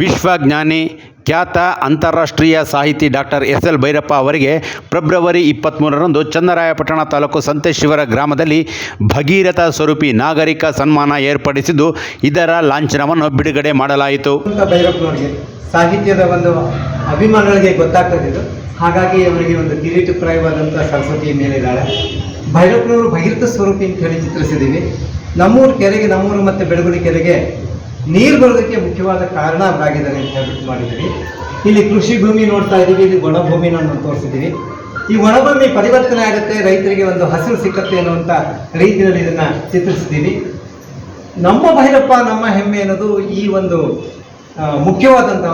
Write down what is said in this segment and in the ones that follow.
ವಿಶ್ವಜ್ಞಾನಿ ಖ್ಯಾತ ಅಂತಾರಾಷ್ಟ್ರೀಯ ಸಾಹಿತಿ ಡಾಕ್ಟರ್ ಎಸ್ ಎಲ್ ಭೈರಪ್ಪ ಅವರಿಗೆ ಫೆಬ್ರವರಿ ಇಪ್ಪತ್ತ್ಮೂರರಂದು ಚನ್ನರಾಯಪಟ್ಟಣ ತಾಲೂಕು ಸಂತೇಶ್ವರ ಗ್ರಾಮದಲ್ಲಿ ಭಗೀರಥ ಸ್ವರೂಪಿ ನಾಗರಿಕ ಸನ್ಮಾನ ಏರ್ಪಡಿಸಿದ್ದು ಇದರ ಲಾಂಛನವನ್ನು ಬಿಡುಗಡೆ ಮಾಡಲಾಯಿತು. ಭೈರಪ್ಪನವರಿಗೆ, ಸಾಹಿತ್ಯದ ಒಂದು ಅಭಿಮಾನಿಗಳಿಗೆ ಗೊತ್ತಾಗ್ತದಿದ್ದು ಹಾಗಾಗಿ ಅವರಿಗೆ ಒಂದು ಕಿರೀಟಪ್ರಾಯವಾದಂಥ ಸರಸ್ವತಿ ಮೇಲಿದ್ದಾಳೆ. ಭೈರಪ್ಪನವರು ಭಗೀರಥ ಸ್ವರೂಪಿ ಅಂತ ಹೇಳಿ ಚಿತ್ರಿಸಿದ್ದೀವಿ. ನಮ್ಮೂರು ಕೆರೆಗೆ, ನಮ್ಮೂರು ಮತ್ತು ಬೆಳಗುಳಿ ಕೆರೆಗೆ ನೀರು ಬರೋದಕ್ಕೆ ಮುಖ್ಯವಾದ ಕಾರಣ ಅವರಾಗಿದ್ದಾರೆ ಅಂತ ಹೇಳ್ಬಿಟ್ಟು ಮಾಡಿದ್ದೀವಿ. ಇಲ್ಲಿ ಕೃಷಿ ಭೂಮಿ ನೋಡ್ತಾ ಇದ್ದೀವಿ, ಇಲ್ಲಿ ಒಣಭೂಮಿನ ನಾವು ತೋರಿಸಿದ್ದೀವಿ. ಈ ಒಣಭೂಮಿ ಪರಿವರ್ತನೆ ಆಗುತ್ತೆ, ರೈತರಿಗೆ ಒಂದು ಹಸಿರು ಸಿಕ್ಕತ್ತೆ ಅನ್ನುವಂಥ ರೀತಿಯಲ್ಲಿ ಇದನ್ನು ಚಿತ್ರಿಸಿದ್ದೀವಿ. ನಮ್ಮ ಭೈರಪ್ಪ, ನಮ್ಮ ಹೆಮ್ಮೆ ಅನ್ನೋದು ಈ ಒಂದು ಮುಖ್ಯವಾದಂಥ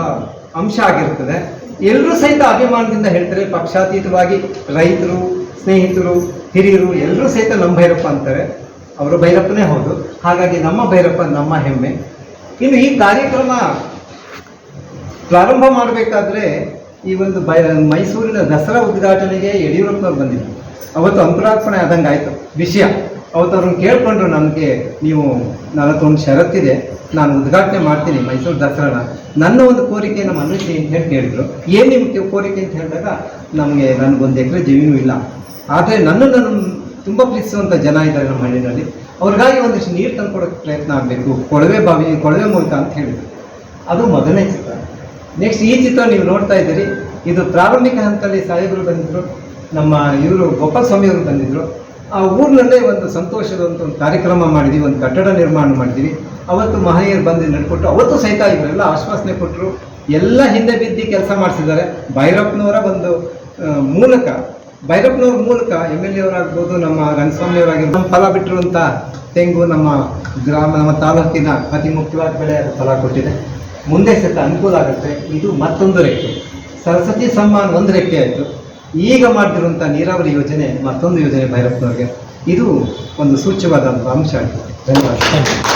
ಅಂಶ ಆಗಿರ್ತದೆ. ಎಲ್ಲರೂ ಸಹಿತ ಅಭಿಮಾನದಿಂದ ಹೇಳ್ತಾರೆ, ಪಕ್ಷಾತೀತವಾಗಿ ರೈತರು, ಸ್ನೇಹಿತರು, ಹಿರಿಯರು ಎಲ್ಲರೂ ಸಹಿತ ನಮ್ಮ ಭೈರಪ್ಪ ಅಂತಾರೆ. ಅವರು ಭೈರಪ್ಪನೇ ಹೌದು. ಹಾಗಾಗಿ ನಮ್ಮ ಭೈರಪ್ಪ ನಮ್ಮ ಹೆಮ್ಮೆ. ಇನ್ನು ಈ ಕಾರ್ಯಕ್ರಮ ಪ್ರಾರಂಭ ಮಾಡಬೇಕಾದ್ರೆ ಈ ಒಂದು ಬೈ, ಮೈಸೂರಿನ ದಸರಾ ಉದ್ಘಾಟನೆಗೆ ಯಡಿಯೂರಪ್ಪನವ್ರು ಬಂದಿದ್ರು. ಅವತ್ತು ಅಂಕುರಾರ್ಪಣೆ ಆದಂಗೆ ಆಯಿತು. ವಿಷಯ. ಅವತ್ತು ಅವ್ರನ್ನ ಕೇಳ್ಕೊಂಡ್ರು ನನಗೆ ನೀವು ನಲವತ್ತೊಂದು ಷರತ್ತಿದೆ ನಾನು ಉದ್ಘಾಟನೆ ಮಾಡ್ತೀನಿ ಮೈಸೂರು ದಸರಾನ. ನನ್ನ ಒಂದು ಕೋರಿಕೆಯನ್ನು ಮನ್ನಿಸಿ ಅಂತ ಹೇಳಿ ಕೇಳಿದ್ರು ಏನು ನಿಮ್ಮ ಕೋರಿಕೆ ಅಂತ ಹೇಳಿದಾಗ, ನಮಗೆ ನನಗೊಂದು ಎಕರೆ ಜಮೀನು ಇಲ್ಲ. ಆದರೆ ನನ್ನನ್ನು ತುಂಬ ಪ್ರೀತಿಸುವಂಥ ಜನ ಇದ್ದಾರೆ ನಮ್ಮ ಹಳ್ಳಿನಲ್ಲಿ ಅವ್ರಿಗಾಗಿ ಒಂದಿಷ್ಟು ನೀರು ತಂದ್ಕೊಡೋಕ್ಕೆ ಪ್ರಯತ್ನ ಆಗಬೇಕು. ಕೊಳವೆ ಬಾವಿ, ಕೊಳವೆ ಮೂಲಕ ಅಂತ ಹೇಳಿದ್ರು. ಅದು ಮೊದಲನೇ ಚಿತ್ರ. ನೆಕ್ಸ್ಟ್ ಈ ಚಿತ್ರ ನೀವು ನೋಡ್ತಾ ಇದ್ದೀರಿ. ಇದು ಪ್ರಾರಂಭಿಕ ಹಂತದಲ್ಲಿ ಸಾಹೇಬರು ಬಂದಿದ್ದರು ನಮ್ಮ ಇವರು ಗೋಪಾಲ ಸ್ವಾಮಿಯವರು ಬಂದಿದ್ರು. ಆ ಊರಿನಲ್ಲೇ ಒಂದು ಸಂತೋಷದ ಒಂದು ಒಂದು ಕಾರ್ಯಕ್ರಮ ಮಾಡಿದ್ವಿ, ಒಂದು ಕಟ್ಟಡ ನಿರ್ಮಾಣ ಮಾಡಿದ್ವಿ. ಅವತ್ತು ಮಹನೀಯರು ಬಂದು ನಡ್ಕೊಟ್ಟು ಅವತ್ತು ಸಹಿತ ಇವರೆಲ್ಲ ಆಶ್ವಾಸನೆ ಕೊಟ್ಟರು ಎಲ್ಲ ಹಿಂದೆ ಬಿದ್ದು ಕೆಲಸ ಮಾಡಿಸಿದ್ದಾರೆ. ಭೈರಪ್ಪನವರ ಒಂದು ಮೂಲಕ ಭೈರಪ್ಪನವ್ರ ಮೂಲಕ ಎಂ ಎಲ್ ಎ ಅವರಾಗ್ಬೋದು, ನಮ್ಮ ರಂಗಸ್ವಾಮಿಯವರಾಗಿರ್ಬೋದು, ನಮ್ಮ ಫಲ ಬಿಟ್ಟಿರುವಂಥ ತೆಂಗು ನಮ್ಮ ಗ್ರಾಮ, ನಮ್ಮ ತಾಲೂಕಿನ ಅತಿ ಮುಖ್ಯವಾದ ಬೆಳೆ ಫಲ ಕೊಟ್ಟಿದೆ. ಮುಂದೆ ಸಹಿತ ಅನುಕೂಲ ಆಗುತ್ತೆ. ಇದು ಮತ್ತೊಂದು ರೆಕ್ಕೆ ಸರಸ್ವತಿ ಸಮ್ಮಾನ್ ಒಂದು ರೆಕ್ಕೆ ಆಯಿತು. ಈಗ ಮಾಡ್ತಿರುವಂಥ ನೀರಾವರಿ ಯೋಜನೆ ಮತ್ತೊಂದು ಯೋಜನೆ ಭೈರಪ್ಪನವ್ರಿಗೆ. ಇದು ಒಂದು ಸೂಚ್ಯವಾದ ಅಂಶ ಆಗಿದೆ. ಧನ್ಯವಾದ